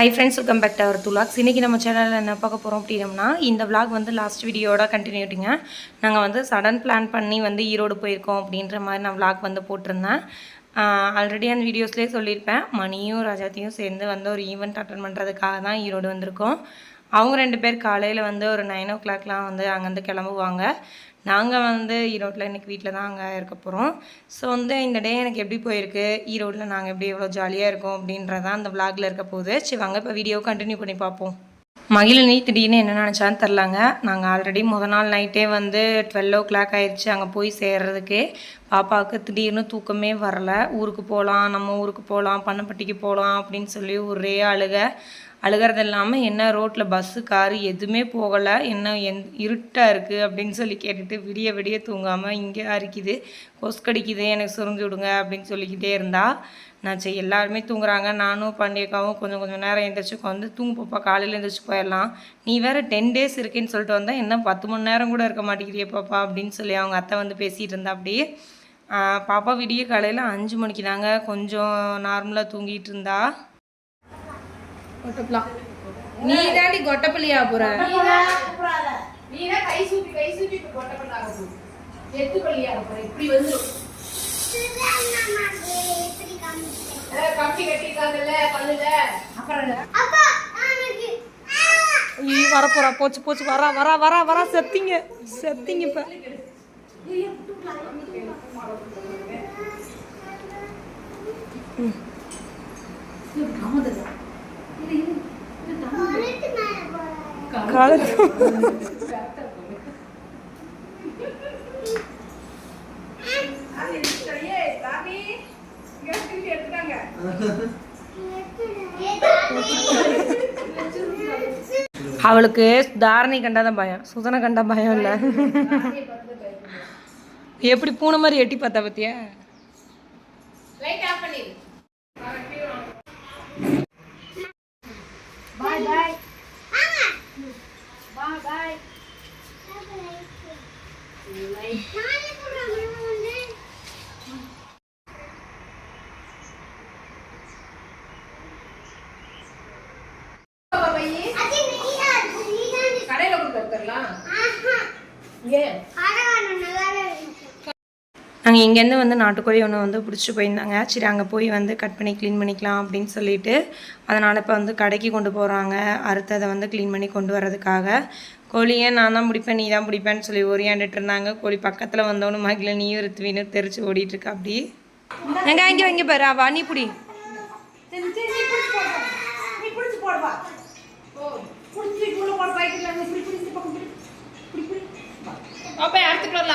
Hi friends welcome back to our துலாக்ஸ் இன்றைக்கி நம்ம சேனலில் என்ன பார்க்க போகிறோம் அப்படின்னம்னா இந்த விளாக் வந்து லாஸ்ட் வீடியோட கண்டினியூட்டிங்க நாங்கள் வந்து சடன் பிளான் பண்ணி வந்து ஈரோடு போயிருக்கோம் அப்படின்ற மாதிரி நான் விளாக் வந்து போட்டிருந்தேன். ஆல்ரெடி அந்த வீடியோஸ்லேயே சொல்லியிருப்பேன். மணியும் ராஜாத்தையும் சேர்ந்து வந்து ஒரு ஈவெண்ட் அட்டன் பண்ணுறதுக்காக தான் ஈரோடு வந்திருக்கோம். அவங்க ரெண்டு பேர் காலையில் வந்து ஒரு நைன் ஓ கிளாக்லாம் வந்து அங்கேருந்து கிளம்புவாங்க. நாங்கள் வந்து ஈரோட்டில் இன்றைக்கி வீட்டில் தான் அங்கே இருக்க போகிறோம் ஸோ வந்து இந்த டே எனக்கு எப்படி போயிருக்கு? ஈரோட்டில் நாங்கள் எப்படி எவ்வளோ ஜாலியாக இருக்கோம் அப்படின்றதான் அந்த விளாகில் இருக்க போகுது. சரி வாங்க இப்போ வீடியோ கண்டினியூ பண்ணி பார்ப்போம். மகிழினி திடீர்னு என்ன நினச்சான்னு தரலாங்க நாங்கள் ஆல்ரெடி முத நாள் நைட்டே வந்து டுவெல் ஓ கிளாக் ஆயிடுச்சு அங்கே போய் சேர்றதுக்கே. பாப்பாவுக்கு திடீர்னு தூக்கமே வரல. ஊருக்கு போகலாம் நம்ம ஊருக்கு போகலாம் பண்ணப்பட்டிக்கு போகலாம் அப்படின்னு சொல்லி ஒரே அழுக. அழுகிறது இல்லாமல் என்ன ரோட்டில் பஸ்ஸு காரு எதுவுமே போகலை என்ன எந் இருட்டாக இருக்குது அப்படின்னு சொல்லி கேட்டுட்டு விடிய விடிய தூங்காமல் இங்கே அரிக்குது கொஸ்கடிக்குது எனக்கு சுரிஞ்சு விடுங்க அப்படின்னு சொல்லிக்கிட்டே இருந்தா. நான் சரி எல்லாருமே தூங்குறாங்க. நானும் பண்டிகைக்காவும் கொஞ்சம் கொஞ்சம் நேரம் எழுந்திரிச்சு வந்து தூங்கு பாப்பா காலையில் எழுந்திரிச்சு போயிடலாம். நீ வேறு டென் டேஸ் இருக்கேன்னு சொல்லிட்டு வந்தால் என்ன பத்து மணி நேரம் கூட இருக்க மாட்டேங்கிறியே பாப்பா அப்படின்னு சொல்லி அவங்க அத்தை வந்து பேசிகிட்டு இருந்தா அப்படியே. பாப்பா விடிய காலையில் அஞ்சு மணிக்கு தாங்க கொஞ்சம் நார்மலாக தூங்கிட்டு இருந்தா. கொட்டப்பலாம் நீ தாண்டி கொட்டப்பள்ளியா போற? நீனா கை சூப்பி கை சூப்பி இப்ப கொட்டப்பட்டு ஆக போகுது எத்து பள்ளி ஆக போற இப்படி வந்துடும் கம்பி கட்டிருக்காங்கல்ல பல்லுல. அப்புறம் ஐயோ வரப்போறா. போச்சு போச்சு. வரா வரா வரா வரா. செத்திங்க. செத்திங்க இப்போ. காலத்து அவளுக்கு தாரணி கண்டாதான் பயம் சுதனை கண்டா பயம் இல்லை. எப்படி பூனை மாதிரி எட்டி பார்த்தா பத்தியா? லைட் ஆஃப் கடையில ஏன் நாங்கள் இங்கேருந்து வந்து நாட்டுக்கோழி ஒன்று வந்து பிடிச்சி போயிருந்தாங்க. சரி அங்கே போய் வந்து கட் பண்ணி க்ளீன் பண்ணிக்கலாம் அப்படின்னு சொல்லிட்டு அதனால் இப்போ வந்து கடைக்கு கொண்டு போகிறாங்க அறுத்ததை வந்து க்ளீன் பண்ணி கொண்டு வர்றதுக்காக. கோழியை நான் தான் பிடிப்பேன் நீ தான் பிடிப்பேன்னு சொல்லி ஓரியாண்டுட்டு இருந்தாங்க. கோழி பக்கத்தில் வந்தவனு மகிழ நீயும் ருத்துவின்னு தெரிச்சு ஓடிட்டு இருக்கா அப்படி. எங்க இங்கே வைங்க பாரு அவா நீ பிடி.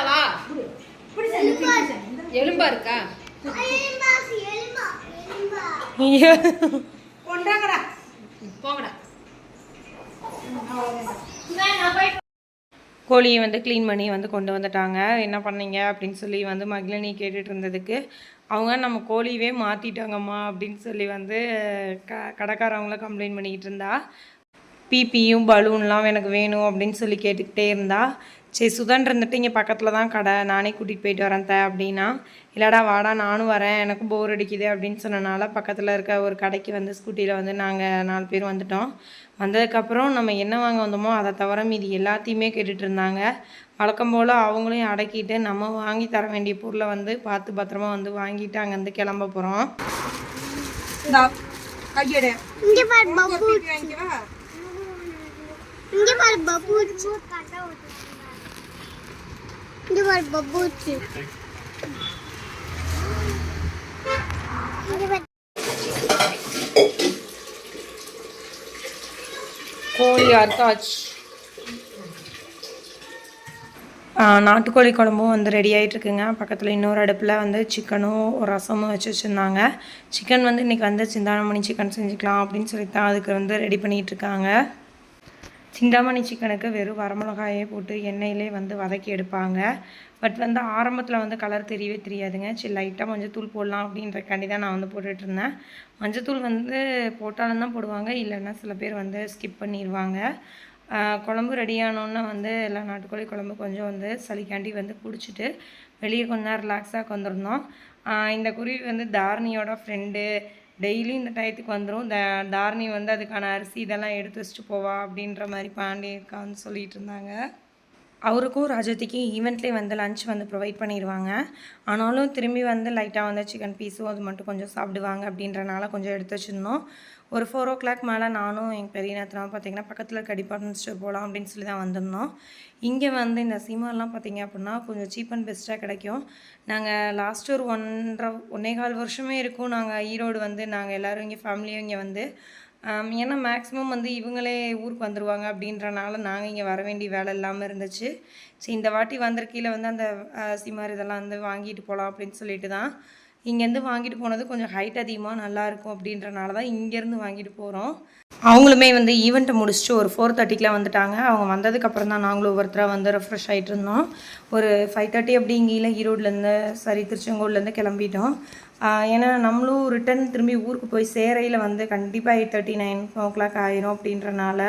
வா. எலும்பா இருக்கா? போங்கடா. கோழியை வந்து க்ளீன் பண்ணி வந்து கொண்டு வந்துட்டாங்க. என்ன பண்ணீங்க? அப்படின்னு சொல்லி வந்து மகிழினி கேட்டுட்டு இருந்ததுக்கு அவங்க நம்ம கோழியவே மாற்றிட்டாங்கம்மா அப்படின்னு சொல்லி வந்து க கடைக்காரவங்கள கம்ப்ளைண்ட் பண்ணிக்கிட்டு இருந்தா. பிபியும் பலூன்லாம் எனக்கு வேணும் அப்படின்னு சொல்லி கேட்டுக்கிட்டே இருந்தா சரி சுதன் இருந்துட்டு இங்கே பக்கத்தில் தான் கடை நானே கூட்டிகிட்டு போயிட்டு வரேன் த அப்படின்னா இல்லைடா வாடா நானும் வரேன் எனக்கு போர் அடிக்குது அப்படின்னு சொன்னனால பக்கத்தில் இருக்க ஒரு கடைக்கு வந்து ஸ்கூட்டியில் வந்து நாங்கள் நாலு பேர் வந்துட்டோம். வந்ததுக்கப்புறம் நம்ம என்ன வாங்க வந்தோமோ அதை தவிர மீதி எல்லாத்தையுமே கேட்டுட்டு இருந்தாங்க. வழக்கம் போல் அவங்களையும் அடக்கிட்டு நம்ம வாங்கி தர வேண்டிய பொருளை வந்து பார்த்து பத்திரமா வந்து வாங்கிட்டு அங்கேருந்து கிளம்ப போகிறோம் இங்க பாரு பப்பு இங்க பாரு பப்பு இங்க பாரு. பப்பு கோழி அர்த்தாச்சு நாட்டுக்கோழி குழம்பும் வந்து ரெடி ஆகிட்டுருக்குங்க பக்கத்தில் இன்னொரு அடுப்பில் வந்து சிக்கனும் ஒரு ரசமும் வச்சு வச்சுருந்தாங்க. சிக்கன் வந்து இன்றைக்கி வந்து சிந்தாமணி சிக்கன் செஞ்சுக்கலாம் அப்படின்னு சொல்லி தான் அதுக்கு வந்து ரெடி பண்ணிகிட்ருக்காங்க சிந்தாமணி சிக்கனுக்கு வெறும் வரமிளகாயே போட்டு எண்ணெயிலே வந்து வதக்கி எடுப்பாங்க. பட் வந்து ஆரம்பத்தில் வந்து கலர் தெரியவே தெரியாதுங்க. சரி லைட்டாக மஞ்சத்தூள் போடலாம் அப்படின்றக்காண்டி தான் நான் வந்து போட்டுட்ருந்தேன் மஞ்சத்தூள் வந்து போட்டாலும் தான் போடுவாங்க. இல்லைன்னா சில பேர் வந்து ஸ்கிப் பண்ணிடுவாங்க குழம்பு ரெடியானோன்னே வந்து எல்லா நாட்டுக்கோழி குழம்பு கொஞ்சம் வந்து சளிக்காண்டி வந்து குடிச்சிட்டு வெளியே கொஞ்ச நேரம் ரிலாக்ஸாக உட்காந்துருந்தோம் இந்த குருவி வந்து தாரணியோட ஃப்ரெண்டு டெய்லி இந்த டயத்துக்கு வந்துடும் த தாரணி வந்து அதுக்கான அரிசி இதெல்லாம் எடுத்து வச்சுட்டு போவா அப்படின்ற மாதிரி பாண்டி இருக்கான்னு சொல்லிட்டு இருந்தாங்க. அவருக்கும் ராஜதிக்கு ஈவெண்ட்லேயே வந்து லஞ்ச் வந்து ப்ரொவைட் பண்ணிடுவாங்க ஆனாலும் திரும்பி வந்து லைட்டாக வந்து சிக்கன் பீஸும் அது மட்டும் கொஞ்சம் சாப்பிடுவாங்க அப்படின்றனால கொஞ்சம் எடுத்து வச்சுருந்தோம். ஒரு ஃபோர் ஓ கிளாக் மேலே நானும் எங்கள் பெரிய நேரத்தில் பார்த்தீங்கன்னா பக்கத்தில் இருக்க டிபார்ட்மெண்ட் ஸ்டோர் போகலாம் அப்படின்னு சொல்லி தான் வந்திருந்தோம். இங்கே வந்து இந்த சிமாலாம் பார்த்தீங்க அப்படின்னா கொஞ்சம் சீப் அண்ட் பெஸ்ட்டாக கிடைக்கும். நாங்கள் லாஸ்ட் ஒரு ஒன்றரை ஒன்றே கால் வருஷமே இருக்கும் நாங்கள் ஈரோடு வந்து. நாங்கள் எல்லோரும் இங்கே ஃபேமிலியும் இங்கே வந்து. ஏன்னா மேக்ஸிமம் வந்து இவங்களே ஊருக்கு வந்துடுவாங்க அப்படின்றனால நாங்கள் இங்கே வர வேண்டிய வேலை இல்லாமல் இருந்துச்சு. சரி இந்த வாட்டி வந்திருக்கையில் வந்து அந்த சிமார் இதெல்லாம் வந்து வாங்கிட்டு போகலாம் அப்படின்னு சொல்லிட்டு தான் இங்கேருந்து வாங்கிட்டு போனது கொஞ்சம் ஹைட் அதிகமாக நல்லாயிருக்கும் அப்படின்றனால தான் இங்கேருந்து வாங்கிட்டு போகிறோம் அவங்களுமே வந்து ஈவெண்ட்டை முடிச்சுட்டு ஒரு ஃபோர் தேர்ட்டிக்கெலாம் வந்துட்டாங்க. அவங்க வந்ததுக்கப்புறம் தான் நாங்களும் ஒவ்வொருத்தராக வந்து ரெஃப்ரெஷ் ஆகிட்டு இருந்தோம். ஒரு ஃபைவ் தேர்ட்டி அப்படிங்கில ஈரோட்லேருந்து சரி திருச்செங்கோட்லேருந்து கிளம்பிட்டோம். ஏன்னா நம்மளும் ரிட்டன் திரும்பி ஊருக்கு போய் சேரையில் வந்து கண்டிப்பாக eight thirty nine o'clock ஆயிரும் அப்படின்றனால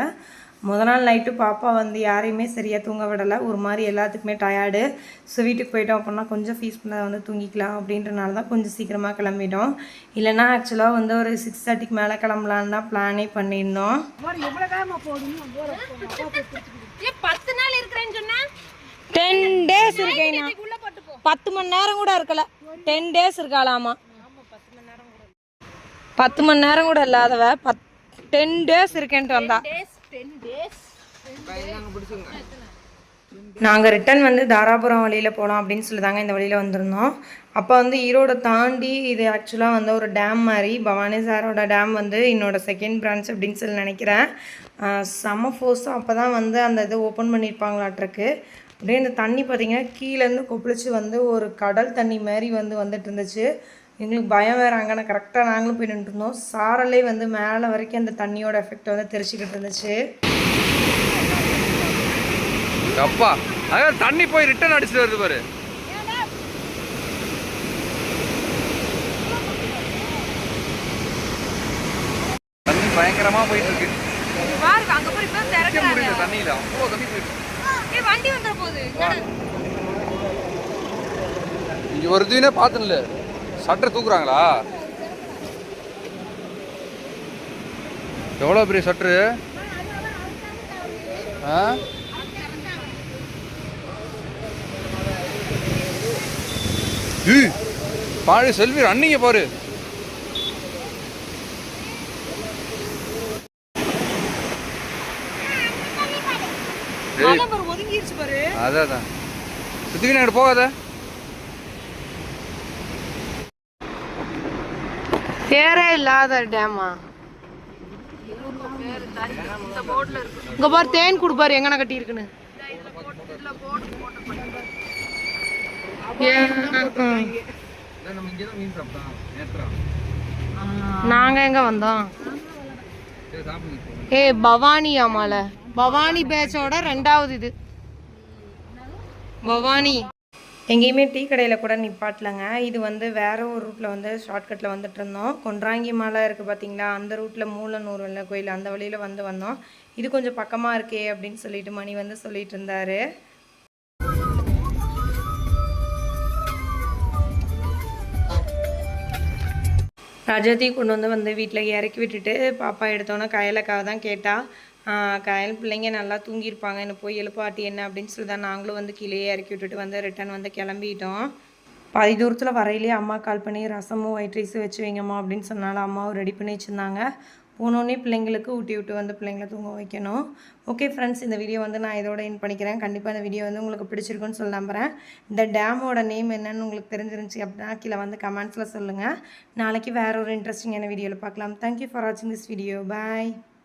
முத நாள் நைட்டு பாப்பா வந்து யாரையுமே சரியாக தூங்க விடலை. ஒரு மாதிரி எல்லாத்துக்குமே டயர்டு ஸோ வீட்டுக்கு போயிட்டோம் அப்படின்னா கொஞ்சம் பீஸ்ஃபுல்லாக வந்து தூங்கிக்கலாம் அப்படின்றனால தான் கொஞ்சம் சீக்கிரமாக கிளம்பிட்டோம். இல்லைன்னா ஆக்சுவலாக வந்து ஒரு சிக்ஸ் தேர்ட்டிக்கு மேலே கிளம்பலான்னு தான் பிளானே பண்ணியிருந்தோம். பத்து நாள் இருக்கிறேன்னு டென் டேஸ் இருக்கேன் பத்து மணி நேரம் கூட இருக்கல. டென் டேஸ் இருக்காளாமா? பத்து மணி நேரம் கூட இல்லாதவ பத் டென் டேஸ் இருக்கேன்ட்டு வந்தா. நாங்கள் ரிட்டன் வந்து தாராபுரம் வழியில் போகலாம் அப்படின்னு சொல்லி தாங்க இந்த வழியில் வந்திருந்தோம். அப்போ வந்து ஈரோடை தாண்டி இது ஆக்சுவலாக வந்து ஒரு டேம் மாதிரி பவானி சாரோட டேம் வந்து என்னோடய செகண்ட் பிரான்ச் அப்படின்னு சொல்லி நினைக்கிறேன். செம ஃபோர்ஸும் அப்போ தான் வந்து அந்த இது ஓப்பன் பண்ணியிருப்பாங்களாட்ருக்கு அப்படியே இந்த தண்ணி பார்த்திங்கன்னா கீழேருந்து கொப்பளிச்சு வந்து ஒரு கடல் தண்ணி மாதிரி வந்து வந்துட்டு இருந்துச்சு. எங்களுக்கு பயம் வேறு அங்கே கரெக்டாக நாங்களும் போய் நின்றுட்டு இருந்தோம். சாரலே வந்து மேலே வரைக்கும் அந்த தண்ணியோட எஃபெக்ட் வந்து தெரிச்சுக்கிட்டு இருந்துச்சு. அப்பா அதான் தண்ணி போய் ரிட்டர்ன் அடிச்சுட்டு வருது பாரு. தண்ணி பயங்கரமா போயிட்டு இருக்கு முடியல தண்ணியில அவ்வளோ தண்ணி போயிட்டு. வண்டி வந்துற போகுது. இங்க வருதுன்னே பார்த்தேன்ல சட்டை தூக்குறாங்களா? எவ்வளோ பெரிய சட்ரு ஆ? பாரு செல்வி ரன்னிங்க பாரு. அதான் அங்கிட்டு போகாத. பேரே இல்லாத டேமா இங்க பாரு தேன் கொடுப்பாரு எங்கன கட்டி இருக்குன்னு நம்ம இங்கே தான் மீன் சாப்பிட்டோம் நேற்று நாங்க எங்க வந்தோம்? ஏ பவானி ஆமால பவானி பேட்சோட ரெண்டாவது இது. பவானி. எங்கேயுமே டீ கடையில் கூட நிப்பாட்டலங்க. இது வந்து வேற ஒரு ரூட்டில் வந்து ஷார்ட்கட்டில் வந்துட்டு இருந்தோம். கொன்றாங்கி மலை இருக்குது பார்த்தீங்களா அந்த ரூட்டில் மூலனூர் வெள்ள கோயில் அந்த வழியில் வந்து வந்தோம். இது கொஞ்சம் பக்கமாக இருக்கே அப்படின்னு சொல்லிட்டு மணி வந்து சொல்லிட்டு இருந்தாரு. ரஜதி கொண்டு வந்து வந்து வீட்டில் இறக்கி விட்டுட்டு பாப்பா எடுத்தோன்னே கயலுக்காக தான் கேட்டால் கயல் பிள்ளைங்க நல்லா தூங்கியிருப்பாங்க என்ன போய் எழுப்பாட்டி என்ன அப்படின்னு சொல்லி தான் நாங்களும் வந்து கீழே இறக்கி விட்டுட்டு வந்து ரிட்டன் வந்து கிளம்பிட்டோம். பாதி தூரத்தில் வரையிலே அம்மா கால் பண்ணி ரசமும் ஒயிட் ரைஸும் வச்சு வைங்கம்மா அப்படின்னு சொன்னாலும் அம்மாவும் ரெடி பண்ணி வச்சுருந்தாங்க. போனோடனே பிள்ளைங்களுக்கு ஊட்டி விட்டு வந்து பிள்ளைங்களை தூங்க வைக்கணும். ஓகே ஃப்ரெண்ட்ஸ் இந்த வீடியோ வந்து நான் இதோட என் பண்ணிக்கிறேன். கண்டிப்பாக இந்த வீடியோ வந்து உங்களுக்கு பிடிச்சிருக்குன்னு சொல்ல நம்புகிறேன் இந்த டேமோட நேம் என்னன்னு உங்களுக்கு தெரிஞ்சிருந்துச்சு அப்படின்னா கீழே வந்து கமெண்ட்ஸில் சொல்லுங்கள் நாளைக்கு வேறு ஒரு இன்ட்ரெஸ்டிங்கான வீடியோவில் பார்க்கலாம். தேங்க்யூ ஃபார் வாட்சிங் திஸ் வீடியோ பாய்